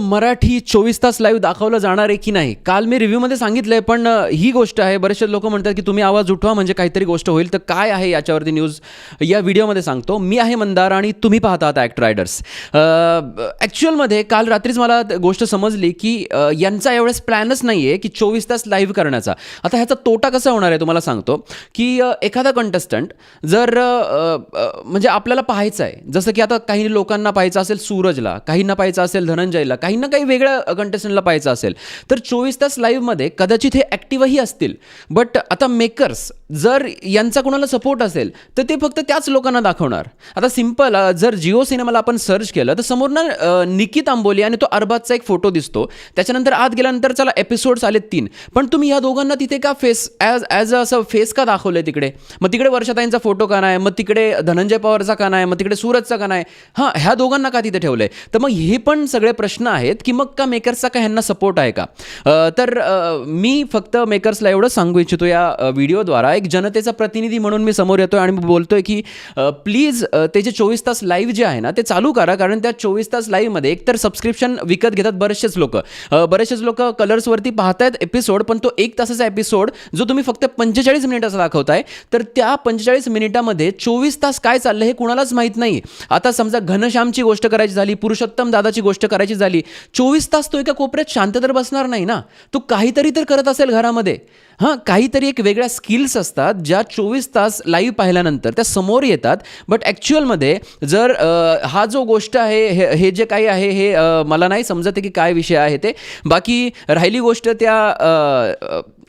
मराठी चोवीस तास लाईव्ह दाखवलं जाणार आहे की नाही? काल मी रिव्ह्यूमध्ये सांगितलं आहे पण ही गोष्ट आहे बरेचसे लोक म्हणतात की तुम्ही आवाज उठवा म्हणजे काहीतरी गोष्ट होईल. तर काय आहे याच्यावरती न्यूज या व्हिडिओमध्ये सांगतो. मी आहे मंदार आणि तुम्ही पाहता आता ॲक्ट रायडर्स ॲक्च्युअलमध्ये काल रात्रीच मला गोष्ट समजली की यांचा एवढेच प्लॅनच नाही आहे की चोवीस तास लाईव्ह करण्याचा. आता ह्याचा तोटा कसा होणार आहे तुम्हाला सांगतो की एखादा कंटेस्टंट जर म्हणजे आपल्याला पाहायचं आहे जसं की आता काही लोकांना पाहायचं असेल सूरजला काहींना पाहायचं असेल धनंजयला काहींना काही वेगळ्या कंटेस्टंटला पाहायचं असेल तर चोवीस तास लाईव्हमध्ये कदाचित हे ॲक्टिव्हही असतील. बट आता मेकर्स जर यांचा कोणाला सपोर्ट असेल तर ते फक्त त्याच लोकांना दाखवणार. आता सिंपल जर जिओ सिनेमाला आपण सर्च केलं तर समोर ना निकित आंबोली आणि तो अरबाजचा एक फोटो दिसतो. त्याच्यानंतर आत गेल्यानंतर चला एपिसोड्स आले तीन. पण तुम्ही या दोघांना तिथे का फेस ॲज ॲज असं फेस का दाखवलं तिकडे? मग तिकडे वर्षाताईंचा फोटो का नाही? मग तिकडे धनंजय पवारचा का नाही? मग तिकडे सूरजचा का नाही? हां ह्या दोघांना का तिथे ठेवलं आहे तर मग हे पण सगळे प्रश्न आहेत. आहेत की मग का मेकर्सचा का ह्यांना सपोर्ट आहे का? तर मी फक्त मेकर्सला एवढं सांगू इच्छितो या व्हिडिओद्वारा एक जनतेचा प्रतिनिधी म्हणून मी समोर येतो आणि बोलतोय की प्लीज ते जे चोवीस तास लाईव्ह जे आहे ना ते चालू करा. कारण त्या चोवीस तास लाईव्हमध्ये एकतर सबस्क्रिप्शन विकत घेतात बरेचसेच लोक. बरेचसेच लोक कलर्सवरती पाहतायत एपिसोड पण तो एक तासाचा एपिसोड जो तुम्ही फक्त पंचेचाळीस मिनिटाचा दाखवताय तर त्या पंचेचाळीस मिनिटामध्ये चोवीस तास काय चाललं हे कुणालाच माहीत नाही. आता समजा घनश्यामची गोष्ट करायची झाली पुरुषोत्तम दादाची गोष्ट करायची झाली चोवीस तास तो एका कोपऱ्यात शांत तर बसणार नाही ना. तो काहीतरी तर करत असेल घरामध्ये. हां काहीतरी एक वेगळ्या स्किल्स असतात ज्या चोवीस तास लाईव्ह पाहिल्यानंतर त्या समोर येतात. बट ॲक्च्युअलमध्ये जर हा जो गोष्ट आहे हे हे जे काही आहे हे मला नाही समजत आहे की काय विषय आहे ते. बाकी राहिली गोष्ट त्या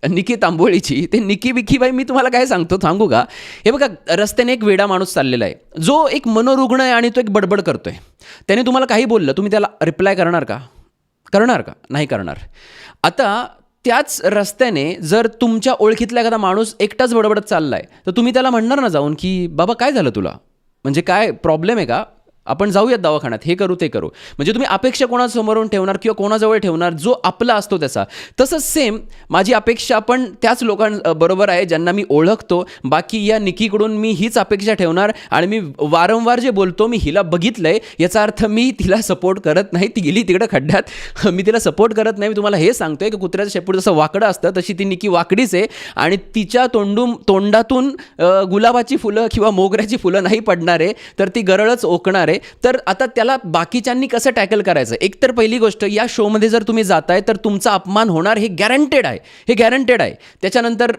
निकी तांबोळीची ते निकी बिकी बाई मी तुम्हाला काय सांगतो सांगू का? हे बघा रस्त्याने एक वेडा माणूस चाललेला आहे. जो एक मनोरुग्ण आहे आणि तो एक बडबड करतोय. त्याने तुम्हाला काही बोललं तुम्ही त्याला रिप्लाय करणार का? करणार का? नाही करणार. आता त्याच रस्त्याने जर तुमच्या ओळखीतला एखादा माणूस एकटाच बडबडत चालला आहे तर तुम्ही त्याला म्हणणार ना जाऊन की बाबा काय झालं तुला? म्हणजे काय प्रॉब्लेम आहे का? आपण जाऊयात दवाखान्यात हे करू ते करू. म्हणजे तुम्ही अपेक्षा कोणासमोरून ठेवणार किंवा कोणाजवळ ठेवणार जो आपला असतो त्याचा. तसंच सेम माझी अपेक्षा पण त्याच लोकांबरोबर आहे ज्यांना मी ओळखतो. बाकी या निकीकडून मी हीच अपेक्षा ठेवणार आणि मी वारंवार जे बोलतो मी हिला बघितलंय. याचा अर्थ मी तिला सपोर्ट करत नाही. ती गेली तिकडं खड्ड्यात. मी तिला सपोर्ट करत नाही. मी तुम्हाला हे सांगतोय की कुत्र्याचं शेपूट जसं वाकडं असतं तशी ती निकी वाकडीच आहे. आणि तिच्या तोंडून तोंडातून गुलाबाची फुलं किंवा मोगऱ्याची फुलं नाही पडणार आहे तर ती गरळच ओकणार आहे तर आता त्याला बाकीच्यांनी कसं टॅकल करायचं? एक तर पहिली गोष्ट या शोमध्ये जर तुम्ही जाताय तर तुमचा अपमान होणार हे गॅरंटेड आहे. हे गॅरंटेड आहे. त्याच्यानंतर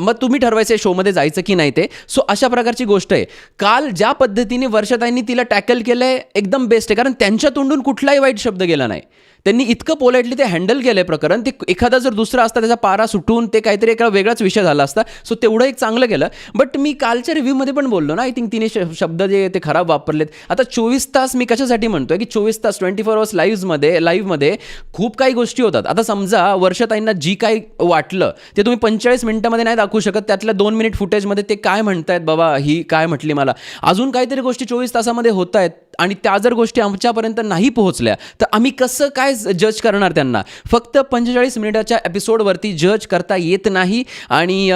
मग तुम्ही ठरवायचं शोमध्ये जायचं की नाही ते. सो अशा प्रकारची गोष्ट आहे. काल ज्या पद्धतीने वर्षताईंनी तिला टॅकल केलं आहे एकदम बेस्ट आहे. कारण त्यांच्या तोंडून कुठलाही वाईट शब्द गेला नाही. त्यांनी इतकं पोलाइटली ते हँडल केलं आहे प्रकरण ते एखादा जर दुसरा असता त्याचा पारा सुटून ते काहीतरी एका वेगळाच विषय झाला असता सो तेवढं एक चांगलं केलं. बट मी कालच्या रिव्ह्यूमध्ये पण बोललो ना आय थिंक तिने श- शब्द जे ते खराब वापरलेत. आता चोवीस तास मी कशासाठी म्हणतोय की चोवीस तास ट्वेंटी फोर अवर्स लाईव्हमध्ये लाईव्हमध्ये खूप काही गोष्टी होतात. आता समजा वर्षताईंना जी काही वाटलं ते तुम्ही पंचेचाळीस मिनिटामध्ये नाही दाखवू शकत त्यातल्या दोन मिनिट फुटेजमध्ये ते काय म्हणतायत बाबा ही काय म्हटली मला. अजून काहीतरी गोष्टी चोवीस तासामध्ये होत आहेत आणि त्या जर गोष्टी आमच्यापर्यंत नाही पोहोचल्या तर आम्ही कसं काय जज करणार त्यांना? फक्त पंचेचाळीस मिनिटाच्या एपिसोडवरती जज करता येत नाही आणि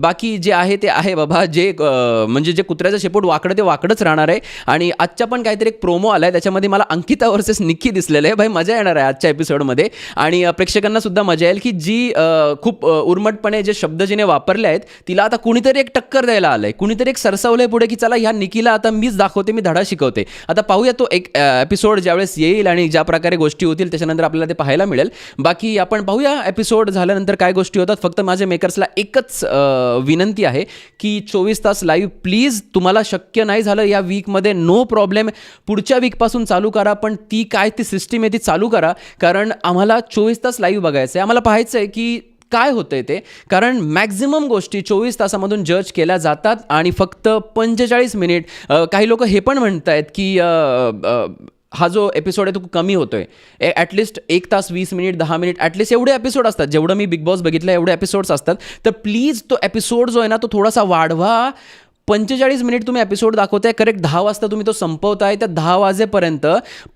बाकी जे आहे ते आहे बाबा जे म्हणजे जे कुत्र्याचं शेपूट वाकडं ते वाकडंच राहणार आहे. आणि आजच्या पण काहीतरी एक प्रोमो आला आहे त्याच्यामध्ये मला अंकिता वर्सेस निक्की दिसलेलं आहे. भाई मजा येणार आहे आजच्या एपिसोडमध्ये आणि प्रेक्षकांना सुद्धा मजा येईल की जी खूप उर्मटपणे जे शब्द जिने वापरले आहेत तिला आता कुणीतरी एक टक्कर द्यायला आलं आहे कुणीतरी एक सरसावलंय पुढे की चला ह्या निकीला आता मीच दाखवते मी धडा शिकवते. आता पाहूया तो एक एपिसोड ज्यावेळेस येईल आणि ज्या प्रकारे गोष्टी होतील त्याच्यानंतर आपल्याला ते पाहायला मिळेल. बाकी आपण पाहूया एपिसोड झाल्यानंतर काय गोष्टी होतात. फक्त माझ्या मेकर्सला एकच विनंती आहे की चोवीस तास लाईव्ह प्लीज तुम्हाला शक्य नाही झालं या वीकमध्ये नो प्रॉब्लेम पुढच्या वीकपासून चालू करा पण ती काय ती सिस्टीम आहे ती चालू करा. कारण आम्हाला चोवीस तास लाईव्ह बघायचं आहे आम्हाला पाहायचं आहे की काय होतंय ते? कारण मॅक्झिमम गोष्टी चोवीस तासामधून जज केल्या जातात आणि फक्त पंचेचाळीस मिनिट काही लोक हे पण म्हणत आहेत की आ, आ, हा जो एपिसोड आहे तो कमी होतोय. ॲटलिस्ट एक तास वीस मिनिट दहा मिनिट ॲटलिस्ट एवढे एपिसोड असतात. जेवढं मी बिग बॉस बघितलं एवढे एपिसोड्स असतात. तर प्लीज तो एपिसोड जो आहे ना तो थोडासा वाढवा. पंचेचाळीस मिनिट तुम्ही एपिसोड दाखवताय करेक्ट दहा वाजता तुम्ही तो संपवताय त्या दहा वाजेपर्यंत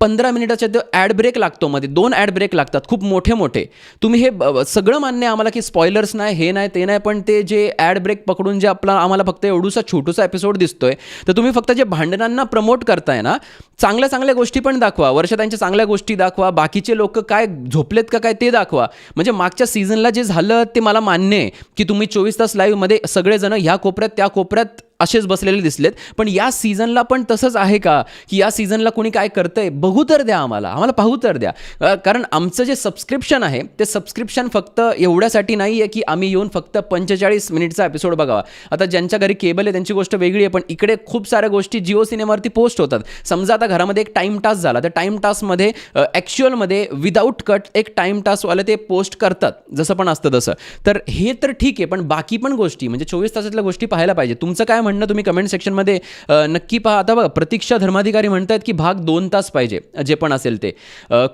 पंधरा मिनिटाच्या तो ॲड ब्रेक लागतो मध्ये. दोन ॲड ब्रेक लागतात खूप मोठे मोठे. तुम्ही हे ब- सगळं मान्य आहे आम्हाला की स्पॉयलर्स नाही हे नाही ते नाही पण ते जे ॲड ब्रेक पकडून जे आपला आम्हाला फक्त एवढूसा छोटूसा एपिसोड दिसतोय तर तुम्ही फक्त जे भांडणांना प्रमोट करताय ना चांगल्या चांगल्या गोष्टी पण दाखवा. वर्षातांच्या चांगल्या गोष्टी दाखवा. बाकीचे लोक काय झोपलेत का काय ते दाखवा. म्हणजे मागच्या सीझनला जे झालं ते मला मान्य आहे की तुम्ही चोवीस तास लाईव्हमध्ये सगळेजण ह्या कोपऱ्यात त्या कोपऱ्यात असेच बसलेले दिसलेत. पण या सीझनला पण तसंच आहे का? की या सीझनला कोणी काय करतंय? बघू तर द्या आम्हाला. आम्हाला पाहू तर द्या. कारण आमचं जे सबस्क्रिप्शन आहे ते सबस्क्रिप्शन फक्त एवढ्यासाठी नाही आहे की आम्ही येऊन फक्त पंचेचाळीस मिनिटचा एपिसोड बघावा. आता ज्यांच्या घरी केबल आहे त्यांची गोष्ट वेगळी आहे पण इकडे खूप साऱ्या गोष्टी जिओ सिनेमावरती पोस्ट होतात. समजा आता घरामध्ये एक टाईम टास्क झाला. तर टाईम टास्कमध्ये ॲक्च्युअलमध्ये विदाऊट कट एक टाईम टास्कवाले ते पोस्ट करतात. जसं पण असतं तसं. तर हे तर ठीक आहे पण बाकी पण गोष्टी म्हणजे चोवीस तासातल्या गोष्टी पाहायला पाहिजे. तुमचं काय म्हणणं तुम्ही कमेंट सेक्शनमध्ये नक्की पहा. आता बघा प्रतीक्षा धर्माधिकारी म्हणतात की भाग दोन तास पाहिजे जे पण असेल ते.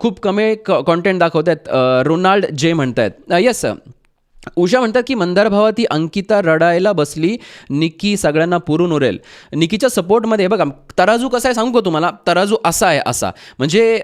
खूप कमी कॉन्टेंट दाखवत आहेत रोनाल्ड जे म्हणत आहेत येस उषा म्हणतात की मंदार भावाती अंकिता रडायला बसली निकी सगळ्यांना पुरून उरेल. निकीच्या सपोर्टमध्ये बघा तराजू कसा आहे सांगू का तुम्हाला? तराजू असा आहे असा. म्हणजे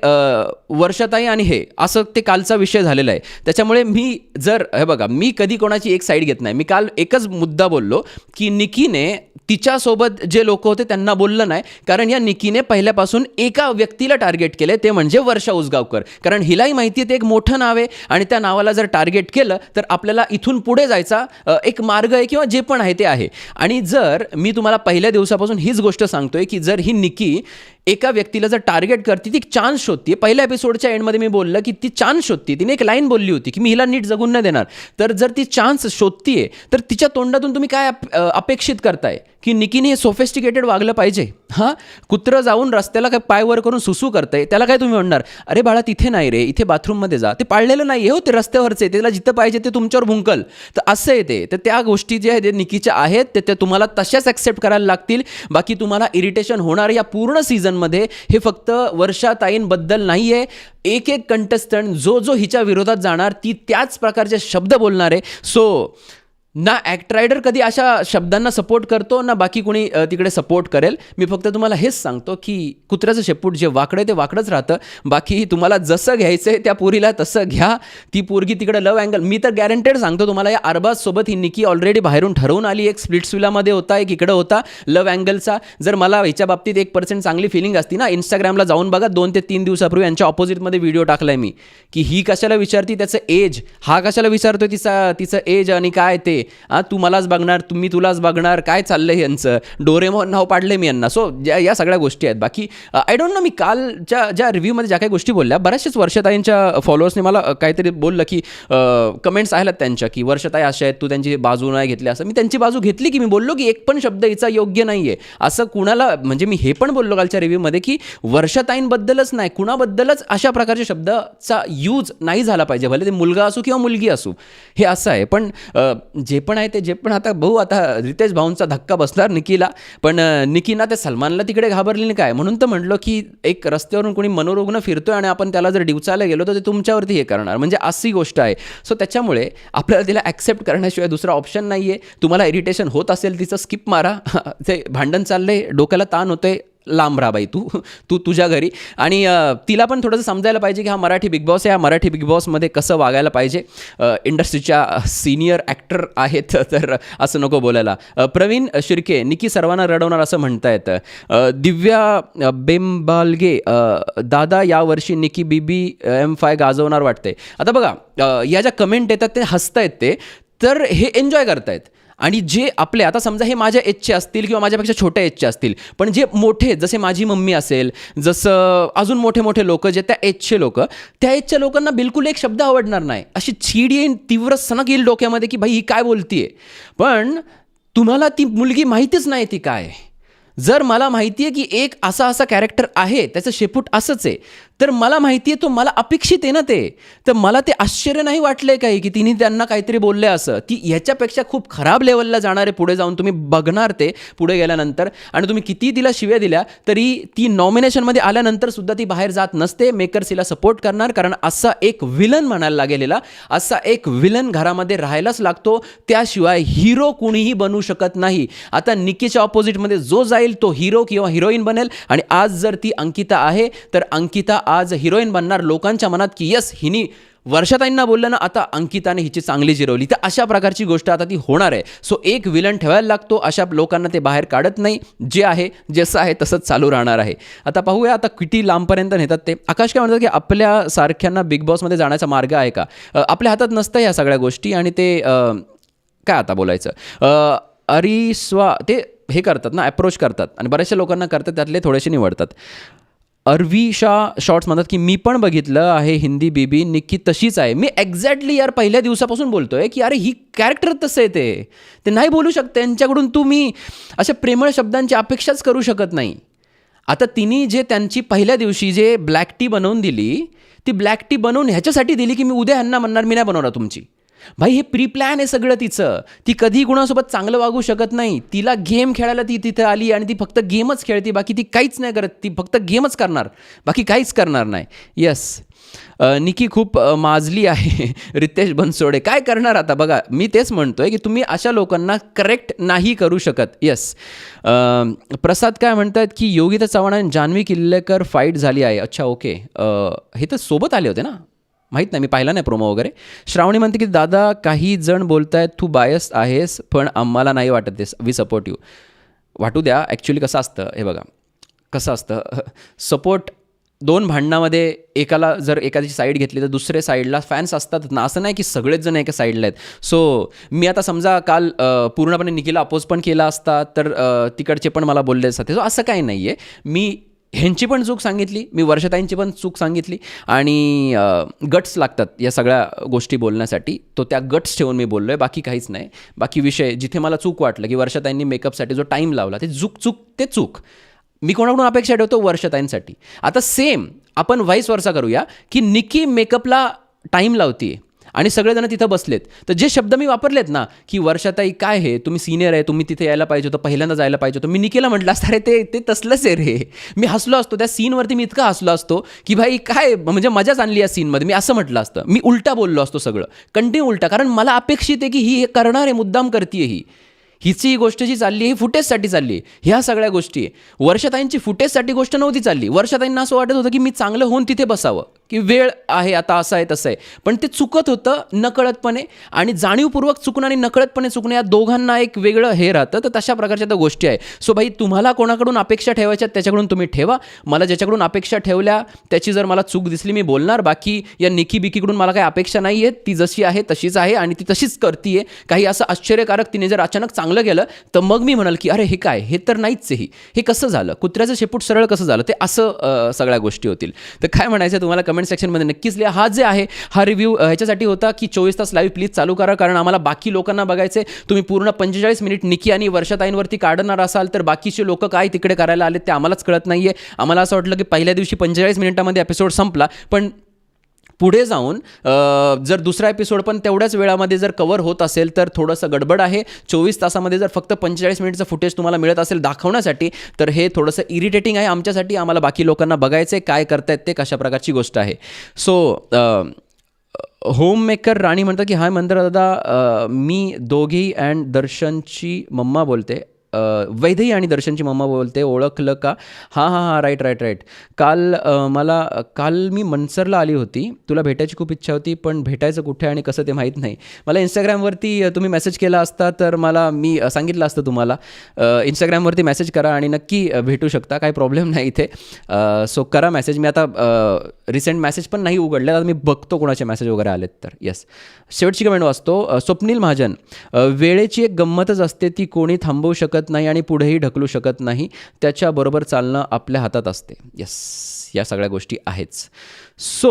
वर्षाताई आणि हे असं ते कालचा विषय झालेला आहे. त्याच्यामुळे मी जर हे बघा मी कधी कोणाची एक साईड घेत नाही. मी काल एकच मुद्दा बोललो की निकीने तिच्यासोबत जे लोक होते त्यांना बोललं नाही कारण या निकीने पहिल्यापासून एका व्यक्तीला टार्गेट केले ते म्हणजे वर्षा उसगावकर. कारण हिलाही माहिती आहे ते एक मोठं नाव आहे आणि त्या नावाला जर टार्गेट केलं तर आपल्याला इथून पुढे जायचा एक मार्ग आहे किंवा जे पण आहे ते आहे. आणि जर मी तुम्हाला पहिल्या दिवसापासून हीच गोष्ट सांगतोय की जर ही निकी एका व्यक्तीला जर टार्गेट करते ती चान्स शोधते पहिल्या एपिसोडच्या एंडमध्ये मी बोललं की ती चान्स शोधते तिने एक लाईन बोलली होती की मी हिला नीट जगून नाही देणार. तर जर ती चान्स शोधतीये तर तिच्या तोंडातून तुम्ही काय अप- अपेक्षित करताय? की निकीने हे सोफेस्टिकेटेड वागलं पाहिजे? हां? कुत्रं जाऊन रस्त्याला काय पाय वर करून सुसू करतंय त्याला काय तुम्ही म्हणणार? अरे बाळा तिथे नाही रे इथे बाथरूममध्ये जा. ते पाळलेलं नाही हो ते रस्त्यावरचे. त्याला जिथं पाहिजे ते तुमच्यावर भुंकल. तर असं आहे ते. तर त्या गोष्टी ज्या आहेत निकीच्या आहेत ते त्या तुम्हाला तशाच ॲक्सेप्ट करायला लागतील. बाकी तुम्हाला इरिटेशन होणार या पूर्ण सीझन सीझनमध्ये हे फक्त वर्षाताईंबद्दल नाही आहे एक एक कंटेस्टंट जो जो हिच्या विरोधात जाणार ती त्याच प्रकारचे शब्द बोलणार. आहे सो ना ॲक्ट रायडर कधी अशा शब्दांना सपोर्ट करतो ना बाकी कोणी तिकडे सपोर्ट करेल. मी फक्त तुम्हाला हेच सांगतो की कुत्र्याचं शेपूट जे वाकडं आहे ते वाकडंच राहतं. बाकी तुम्हाला जसं घ्यायचं आहे त्या पोरीला तसं घ्या. ती पोरगी तिकडे लव अँगल मी तर गॅरंटेड सांगतो तुम्हाला या अरबाजसोबत ही निकी ऑलरेडी बाहेरून ठरवून आली. एक स्प्लिट्सविलामध्ये होता एक इकडं होता लव अँगलचा जर मला ह्याच्या बाबतीत एक पर्सेंट चांगली फिलिंग असती ना इंस्टाग्रामला जाऊन बघा. दोन ते तीन दिवसापूर्वी यांच्या ऑपोजिटमध्ये व्हिडिओ टाकलाय मी. की ही कशाला विचारती? त्याचं एज हा कशाला विचारतोय तिचा तिचं एज आणि काय ते? हा तू मलाच बघणार तुम्ही तुलाच बघणार काय चाललंय यांचं? डोरेमॉन नाव पाडले मी यांना. सो या या सगळ्या गोष्टी आहेत. बाकी आय डोंट नो मी कालच्या ज्या रिव्ह्यूमध्ये ज्या काही गोष्टी बोलल्या बऱ्याचशाच वर्षताईंच्या फॉलोअर्सने मला काहीतरी बोललं की कमेंट्स आहेत त्यांच्या की वर्षताई अशा आहेत तू त्यांची बाजू नाही घेतली. असं मी त्यांची बाजू घेतली की मी बोललो की एक पण शब्द हिचा योग्य नाही आहे असं कुणाला म्हणजे मी हे पण बोललो कालच्या रिव्ह्यूमध्ये की वर्षताईंबद्दलच नाही कुणाबद्दलच अशा प्रकारच्या शब्दाचा यूज नाही झाला पाहिजे भले ते मुलगा असू किंवा मुलगी असू. हे असं आहे. पण जे जे पण आहे ते जे पण आता भाऊ आता रितेश भाऊंचा धक्का बसणार निकीला पण निकीना ते सलमानला तिकडे घाबरली नाही काय? म्हणून तर म्हटलं की एक रस्त्यावरून कोणी मनोरुग्ण फिरतोय आणि आपण त्याला जर डिवचायला गेलो तर ते तुमच्यावरती हे करणार. म्हणजे अशी गोष्ट आहे. सो त्याच्यामुळे आपल्याला तिला ॲक्सेप्ट करण्याशिवाय दुसरा ऑप्शन नाही आहे तुम्हाला इरिटेशन होत असेल तिचं स्किप मारा. ते भांडण चाललंय डोक्याला ताण होते लांब राहा बाई तू. तू तुझ्या घरी. आणि तिला पण थोडंसं समजायला पाहिजे की हा मराठी बिग बॉस आहे. हा मराठी बिग बॉसमध्ये कसं वागायला पाहिजे. इंडस्ट्रीच्या सिनियर ॲक्टर आहेत तर असं नको बोलायला. प्रवीण शिर्के निकी सर्वांना रडवणार असं म्हणता येतं दिव्या बेंबालगे दादा यावर्षी निकी बीबी एम फाय गाजवणार वाटते आता बघा या ज्या कमेंट येतात ते हसतायत ते. तर हे एन्जॉय करतायत. आणि जे आपले आता समजा हे माझ्या एजचे असतील किंवा माझ्यापेक्षा छोट्या एजचे असतील पण जे मोठे जसे माझी मम्मी असेल जसं अजून मोठे मोठे लोक जे त्या एजचे लोक त्या एजच्या लोकांना बिलकुल एक शब्द आवडणार नाही अशी छीड येईन तीव्र सणक येईल डोक्यामध्ये की भाई ही काय बोलतीये पण तुम्हाला ती मुलगी माहितीच नाही ती काय आहे. जर मला माहिती आहे की एक असा असा कॅरेक्टर आहे त्याचं शेपूट असंच आहे तर मला माहिती आहे तो मला अपेक्षित आहे ना ते. तर मला ते आश्चर्य नाही वाटलंय काही की तिने त्यांना काहीतरी बोललंय असं. ती ह्याच्यापेक्षा खूप खराब लेवलला जाणार आहे पुढे जाऊन तुम्ही बघणार ते पुढे गेल्यानंतर. आणि तुम्ही किती तिला शिव्या दिल्या तरी ती नॉमिनेशनमध्ये आल्यानंतर सुद्धा ती बाहेर जात नसते. मेकर्स तिला सपोर्ट करणार कारण असा एक विलन म्हणायला लागेलेला असा एक विलन घरामध्ये राहायलाच लागतो. त्याशिवाय हिरो कुणीही बनू शकत नाही. आता निकीच्या ऑपोजिटमध्ये जो जाईल जाईल तो हिरो किंवा हिरोईन बनेल. आणि आज जर ती अंकिता आहे तर अंकिता आज हिरोईन बनणार लोकांच्या मनात की यस हिनी वर्षाताईंना बोललं ना आता अंकिताने हिची चांगली जिरवली. तर अशा प्रकारची गोष्ट आता ती होणार आहे. सो एक विलन ठेवायला लागतो अशा लोकांना ते बाहेर काढत नाही. जे आहे जसं आहे तसंच चालू राहणार आहे. आता पाहूया आता किती लांबपर्यंत नेतात ते. आकाश काय म्हणतात की आपल्या सारख्यांना बिग बॉसमध्ये जाण्याचा मार्ग आहे का? आपल्या हातात नसतं या सगळ्या गोष्टी आणि ते काय आता बोलायचं? अरिस्वा ते हे करतात ना अप्रोच करतात आणि बऱ्याचशा लोकांना करतात त्यातले थोडेसे निवडतात. अरविशा शॉर्ट्स म्हणतात की मी पण बघितलं आहे हिंदी बीबी निक्की तशीच आहे. मी एक्झॅक्टली यार पहिल्या दिवसापासून बोलतोय की अरे ही कॅरेक्टर तसं आहे ते. ते नाही बोलू शकते त्यांच्याकडून तू मी अशा प्रेमळ शब्दांची अपेक्षाच करू शकत नाही. आता तिने जे त्यांची पहिल्या दिवशी जे ब्लॅक टी बनवून दिली ती ब्लॅक टी बनवून ह्याच्यासाठी दिली की मी उद्या ह्यांना म्हणणार मी नाही बनवणार तुमची. भाई हे प्री प्लॅन आहे सगळं तिचं. ती कधी कुणासोबत चांगलं वागू शकत नाही. तिला गेम खेळायला ती तिथं आली आणि ती फक्त गेमच खेळते. बाकी ती काहीच नाही करत. ती फक्त गेमच करणार. बाकी काहीच करणार नाही. येस निकी खूप माजली आहे. रितेश बनसोडे. काय करणार आता? बघा मी तेच म्हणतोय की तुम्ही अशा लोकांना करेक्ट नाही करू शकत. येस प्रसाद काय म्हणतात की योगिता चव्हाण आणि जान्हवी किल्लेकर फाईट झाली आहे. अच्छा ओके हे तर सोबत आले होते ना? माहीत नाही मी पाहिला नाही प्रोमो वगैरे. श्रावणी म्हणते की दादा काही जण बोलत आहेत तू बायस आहेस पण आम्हाला नाही वाटत ते वी सपोर्ट यू वाटू द्या ॲक्च्युली कसं असतं हे बघा. कसं असतं सपोर्ट दोन भांडणामध्ये एकाला जर एखाद्याची साईड घेतली तर दुसरे साईडला फॅन्स असतात ना असं नाही की सगळेच जण एका साईडला आहेत. सो मी आता समजा काल पूर्णपणे निकीला अपोज पण केला असता तर तिकडचे पण मला बोलले असते. सो असं काही नाही आहे मी ह्यांची पण चूक सांगितली मी वर्षताईंची पण चूक सांगितली आणि गट्स लागतात या सगळ्या गोष्टी बोलण्यासाठी. तो त्या गट्स ठेवून मी बोललो आहे बाकी काहीच नाही. बाकी विषय जिथे मला चूक वाटलं की वर्षताईंनी मेकअपसाठी जो टाईम लावला ते चूक चूक ते चूक. मी कोणाकडून अपेक्षा ठेवतो? वर्षताईंसाठी. आता सेम आपण व्हाईस वर्षा करूया की निकी मेकअपला टाईम लावते आणि सगळेजण तिथं बसलेत. तर जे शब्द मी वापरलेत ना की वर्षाताई काय हे? तुम्ही सिनियर आहे तुम्ही तिथे यायला पाहिजे होतं पहिल्यांदा जायला पाहिजे होतं. मी निकेला म्हटलं असतं अरे ते ते तसलंच आहे रे. मी हसलो असतो त्या सीनवरती मी इतका हसलो असतो की भाई काय म्हणजे मजाच आणली या सीनमध्ये मी असं म्हटलं असतं. मी उलटा बोललो असतो सगळं. कंटिन्यू उलटा. कारण मला अपेक्षित आहे की ही हे करणार आहे मुद्दाम करते ही. हिची ही गोष्ट जी चालली ही फुटेजसाठी चालली ह्या सगळ्या गोष्टी आहे. वर्षताईंची फुटेजसाठी गोष्ट नव्हती चालली. वर्षताईंना असं वाटत होतं की मी चांगलं होऊन तिथे बसावं. की वेळ आहे आता असं आहे तसं आहे. पण ते चुकत होतं नकळतपणे आणि जाणीवपूर्वक चुकणं आणि नकळतपणे चुकणं या दोघांना एक वेगळं हे राहतं. तर तशा प्रकारच्या त्या गोष्टी आहे. सो भाई तुम्हाला कोणाकडून अपेक्षा ठेवायच्या त्याच्याकडून तुम्ही ठेवा. मला ज्याच्याकडून अपेक्षा ठेवल्या त्याची जर मला चूक दिसली मी बोलणार. बाकी या निकी बिकीकडून मला काही अपेक्षा नाही आहे ती जशी आहे तशीच आहे आणि ती तशीच करते काही असं आश्चर्यकारक तिने जर अचानक चांगलं केलं तर मग मी म्हणाल की अरे हे काय? हे तर नाहीच ही हे कसं झालं? कुत्र्याचं शेपूट सरळ कसं झालं? ते असं सगळ्या गोष्टी होतील. तर काय म्हणायचं तुम्हाला कमेंट सेक्शनमध्ये नक्कीच लिहा. हा जे आहे हा रिव्ह्यू ह्याच्यासाठी होता की चोवीस तास लाईव्ह प्लीज चालू करा कारण आम्हाला बाकी लोकांना बघायचे तुम्ही पूर्ण पंचेचाळीस मिनिट निकी आणि वर्षाताईंवरती काढणार असाल तर बाकीचे लोक काय तिकडे करायला आले ते आम्हालाच कळत नाही आहे आम्हाला असं वाटलं की पहिल्या दिवशी पंचेचाळीस मिनिटामध्ये एपिसोड संपला पण पुढे जाऊन जर दुसरा एपिसोड पण तेवढ्याच वेळामध्ये जर कवर होत असेल तर थोडंसं गडबड आहे. चोवीस तासामध्ये जर फक्त पंचेचाळीस मिनिटचं फुटेज तुम्हाला मिळत असेल दाखवण्यासाठी तर हे थोडंसं इरिटेटिंग आहे आमच्यासाठी. आम्हाला बाकी लोकांना बघायचं आहे काय करतायत ते कशा प्रकारची गोष्ट आहे. सो होममेकर राणी म्हणतात की हाय मंत्र दादा मी दोघी अँड दर्शनची मम्मा बोलते. वैदेही आणि दर्शनची मम्मा बोलते ओळखलं का? हां हां हां राईट राईट राईट काल मला काल मी मनसरला आली होती. तुला भेटायची खूप इच्छा होती पण भेटायचं कुठे आणि कसं ते माहीत नाही. मला इंस्टाग्रामवरती तुम्ही मेसेज केला असता तर मला मी सांगितलं असतं तुम्हाला. इंस्टाग्रामवरती मेसेज करा आणि नक्की भेटू शकता काही प्रॉब्लेम नाही इथे. सो करा मेसेज मी आता रिसेंट मेसेज पण नाही उघडले आता मी बघतो कोणाचे मेसेज वगैरे आलेत तर. येस शेवटची कमेंट वाचतो. स्वप्नील महाजन. वेळेची एक गंमतच असते ती कोणी थांबवू शकत नाही आणि पुढेही ढकलू शकत नाही. त्याच्याबरोबर चालणं आपल्या हातात असते. येस या सगळ्या गोष्टी आहेच. सो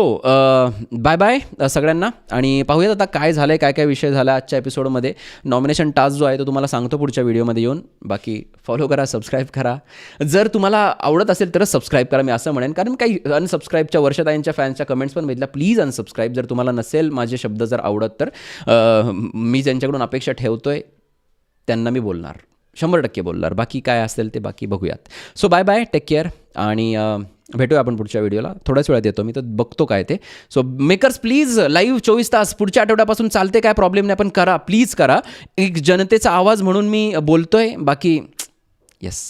बाय बाय सगळ्यांना. आणि पाहूयात आता काय झालं आहे काय काय विषय झाला आजच्या एपिसोडमध्ये नॉमिनेशन टास्क जो आहे तो तुम्हाला सांगतो पुढच्या व्हिडिओमध्ये येऊन. बाकी फॉलो करा सबस्क्राईब करा. जर तुम्हाला आवडत असेल तरच सबस्क्राईब करा मी असं म्हणेन. कारण काही अनसबस्क्राईबच्या वर्षताईंच्या फॅन्सच्या कमेंट्स पण भेटल्या प्लीज अनसबस्क्राईब जर तुम्हाला नसेल माझे शब्द जर आवडत तर मी ज्यांच्याकडून अपेक्षा ठेवतोय त्यांना मी बोलणार. शंभर टक्के बोलणार. बाकी काय असेल ते बाकी बघूयात. So bye bye take care आणि भेटूया आपण पुढच्या व्हिडिओला. थोड्याच वेळात येतो मी तर बघतो काय ते. सो मेकर्स प्लीज लाईव्ह चोवीस तास. पुढच्या आठवड्यापासून चालते काय प्रॉब्लेम नाही पण करा प्लीज करा. एक जनतेचा आवाज म्हणून मी बोलतोय. बाकी येस